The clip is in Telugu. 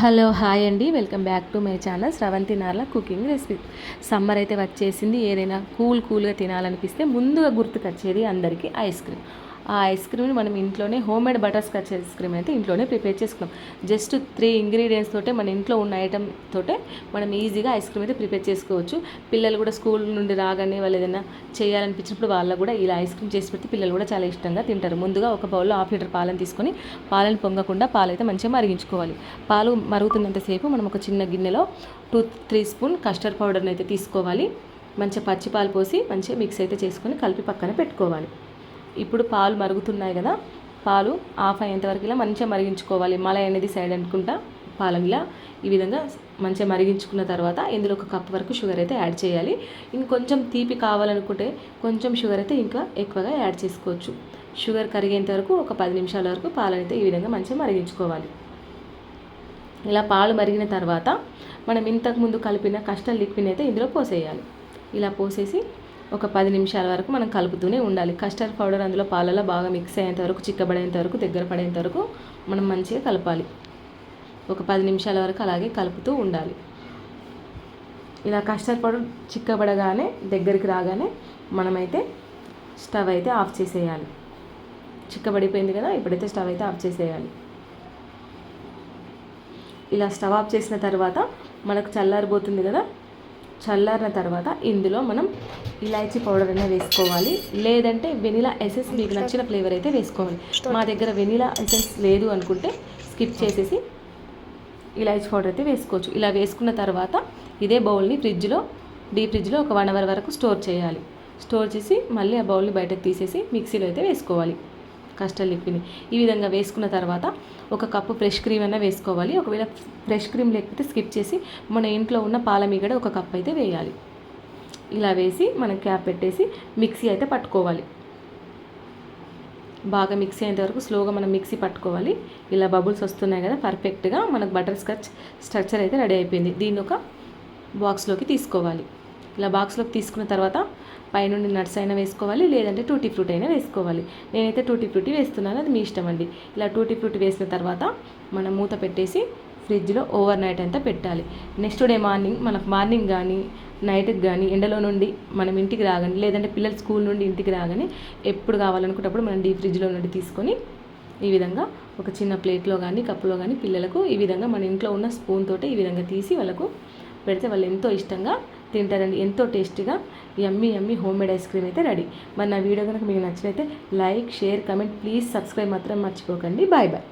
హలో హాయ్ అండి. Welcome back to my channel Sravanthi Narla cooking recipe. Summer అయితే వచ్చేసింది. ఏదైనా కూల్ కూల్గా తినాలనిపిస్తే ముందుగా గుర్తుకొచ్చేది అందరికీ ఐస్ క్రీమ్. ఆ ఐస్ క్రీమ్ని మనం ఇంట్లోనే home made butterscotch ice cream అయితే ఇంట్లోనే ప్రిపేర్ చేసుకున్నాం. జస్ట్ త్రీ ఇంగ్రీడియంట్స్ తోటే మన ఇంట్లో ఉన్న ఐటమ్ తోటే మనం ఈజీగా ఐస్ క్రీమ్ అయితే ప్రిపేర్ చేసుకోవచ్చు. పిల్లలు కూడా స్కూల్ నుండి రాగానే వాళ్ళు ఏదైనా చేయాలనిపించినప్పుడు వాళ్ళకు కూడా ఇలా ఐస్ క్రీమ్ చేసి పెడితే పిల్లలు కూడా చాలా ఇష్టంగా తింటారు. ముందుగా ఒక బౌల్లో హాఫ్ లీటర్ పాలను తీసుకొని పాలను పొంగకుండా పాలు అయితే మంచిగా మరిగించుకోవాలి. పాలు మరుగుతున్నంతసేపు మనం ఒక చిన్న గిన్నెలో టూ త్రీ స్పూన్ కస్టర్డ్ పౌడర్ని అయితే తీసుకోవాలి. మంచిగా పచ్చి పాలు పోసి మంచిగా మిక్స్ అయితే చేసుకొని కలిపి పక్కన పెట్టుకోవాలి. ఇప్పుడు పాలు మరుగుతున్నాయి కదా పాలు ఆఫ్ అయ్యేంతవరకు ఇలా మంచిగా మరిగించుకోవాలి. మలై అనేది సైడ్ అనుకుంటా పాలు ఇలా ఈ విధంగా మంచిగా మరిగించుకున్న తర్వాత ఇందులో ఒక కప్ వరకు షుగర్ అయితే యాడ్ చేయాలి. ఇంకొంచెం తీపి కావాలనుకుంటే కొంచెం షుగర్ అయితే ఇంకా ఎక్కువగా యాడ్ చేసుకోవచ్చు. షుగర్ కరిగేంత వరకు ఒక పది నిమిషాల వరకు పాలనైతే ఈ విధంగా మంచిగా మరిగించుకోవాలి. ఇలా పాలు మరిగిన తర్వాత మనం ఇంతకుముందు కలిపిన కష్టం లిక్విడ్ అయితే ఇందులో పోసేయాలి. ఇలా పోసేసి ఒక పది నిమిషాల వరకు మనం కలుపుతూనే ఉండాలి. కస్టర్డ్ పౌడర్ అందులో పాలలో బాగా మిక్స్ అయ్యేంత వరకు చిక్కబడేంత వరకు దగ్గర పడేంత వరకు మనం మంచిగా కలపాలి. ఒక పది నిమిషాల వరకు అలాగే కలుపుతూ ఉండాలి. ఇలా కస్టర్డ్ పౌడర్ చిక్కబడగానే దగ్గరికి రాగానే మనమైతే స్టవ్ అయితే ఆఫ్ చేసేయాలి. చిక్కబడిపోయింది కదా ఇప్పుడైతే స్టవ్ అయితే ఆఫ్ చేసేయాలి. ఇలా స్టవ్ ఆఫ్ చేసిన తర్వాత మనకు చల్లారిపోతుంది కదా చల్లారిన తర్వాత ఇందులో మనం ఇలాచీ పౌడర్ అయినా వేసుకోవాలి. లేదంటే వెనిలా ఎసెన్స్ మీకు నచ్చిన ఫ్లేవర్ అయితే వేసుకోవాలి. మా దగ్గర వెనిలా ఎసెన్స్ లేదు అనుకుంటే స్కిప్ చేసేసి ఇలాచీ పౌడర్ అయితే వేసుకోవచ్చు. ఇలా వేసుకున్న తర్వాత ఇదే బౌల్ని ఫ్రిడ్జ్లో డీ ఫ్రిడ్జ్లో ఒక వన్ అవర్ వరకు స్టోర్ చేయాలి. స్టోర్ చేసి మళ్ళీ ఆ బౌల్ని బయటకు తీసేసి మిక్సీలో అయితే వేసుకోవాలి. కస్టర్డ్ లిక్విడ్ని ఈ విధంగా వేసుకున్న తర్వాత ఒక కప్పు ఫ్రెష్ క్రీమ్ అయినా వేసుకోవాలి. ఒకవేళ ఫ్రెష్ క్రీమ్ లేకపోతే స్కిప్ చేసి మన ఇంట్లో ఉన్న పాల మీగడ ఒక కప్ అయితే వేయాలి. ఇలా వేసి మనం క్యాప్ పెట్టేసి మిక్సీ అయితే పట్టుకోవాలి. బాగా మిక్సీ అయ్యేంత వరకు స్లోగా మనం మిక్సీ పట్టుకోవాలి. ఇలా బబుల్స్ వస్తున్నాయి కదా పర్ఫెక్ట్గా మనకు బటర్ స్కాచ్ స్ట్రక్చర్ అయితే రెడీ అయిపోయింది. దీన్ని ఒక బాక్స్లోకి తీసుకోవాలి. ఇలా బాక్స్లోకి తీసుకున్న తర్వాత పైనుండి నట్స్ అయినా వేసుకోవాలి లేదంటే టూటీ ఫ్రూట్ అయినా వేసుకోవాలి. నేనైతే టూటీ ఫ్రూటీ వేస్తున్నాను అది మీ ఇష్టం అండి. ఇలా టూటీ ఫ్రూట్ వేసిన తర్వాత మనం మూత పెట్టేసి ఫ్రిడ్జ్లో ఓవర్ నైట్ అంతా పెట్టాలి. నెక్స్ట్ డే మార్నింగ్ మనకు మార్నింగ్ కానీ నైట్కి కానీ ఎండలో నుండి మనం ఇంటికి రాగానే లేదంటే పిల్లలు స్కూల్ నుండి ఇంటికి రాగానే ఎప్పుడు కావాలనుకున్నప్పుడు మనం డీ ఫ్రిడ్జ్లో నుండి తీసుకొని ఈ విధంగా ఒక చిన్న ప్లేట్లో కానీ కప్పులో కానీ పిల్లలకు ఈ విధంగా మన ఇంట్లో ఉన్న స్పూన్ తోటి ఈ విధంగా తీసి వాళ్ళకు పెడితే వాళ్ళు ఎంతో ఇష్టంగా తింటారండి. ఎంతో టేస్టీగా yummy yummy home made ice cream అయితే రెడీ. మరి నా వీడియో కనుక మీకు నచ్చినైతే like share comment please subscribe మాత్రం మర్చిపోకండి. Bye bye.